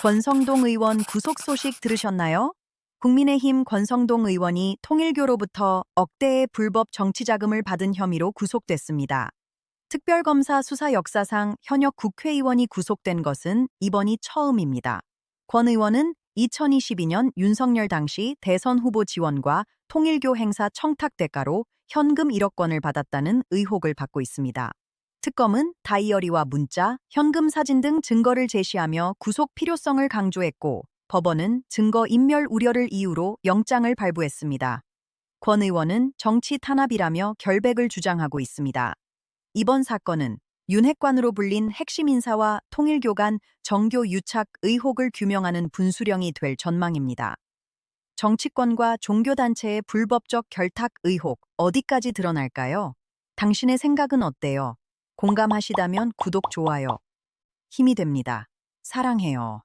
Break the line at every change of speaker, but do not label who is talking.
권성동 의원 구속 소식 들으셨나요? 국민의힘 권성동 의원이 통일교로부터 억대의 불법 정치 자금을 받은 혐의로 구속됐습니다. 특별검사 수사 역사상 현역 국회의원이 구속된 것은 이번이 처음입니다. 권 의원은 2022년 윤석열 당시 대선 후보 지원과 통일교 행사 청탁 대가로 현금 1억 원을 받았다는 의혹을 받고 있습니다. 특검은 다이어리와 문자, 현금 사진 등 증거를 제시하며 구속 필요성을 강조했고 법원은 증거 인멸 우려를 이유로 영장을 발부했습니다. 권 의원은 정치 탄압이라며 결백을 주장하고 있습니다. 이번 사건은 윤핵관으로 불린 핵심 인사와 통일교 간 정교 유착 의혹을 규명하는 분수령이 될 전망입니다. 정치권과 종교단체의 불법적 결탁 의혹 어디까지 드러날까요? 당신의 생각은 어때요? 공감하시다면 구독, 좋아요. 힘이 됩니다. 사랑해요.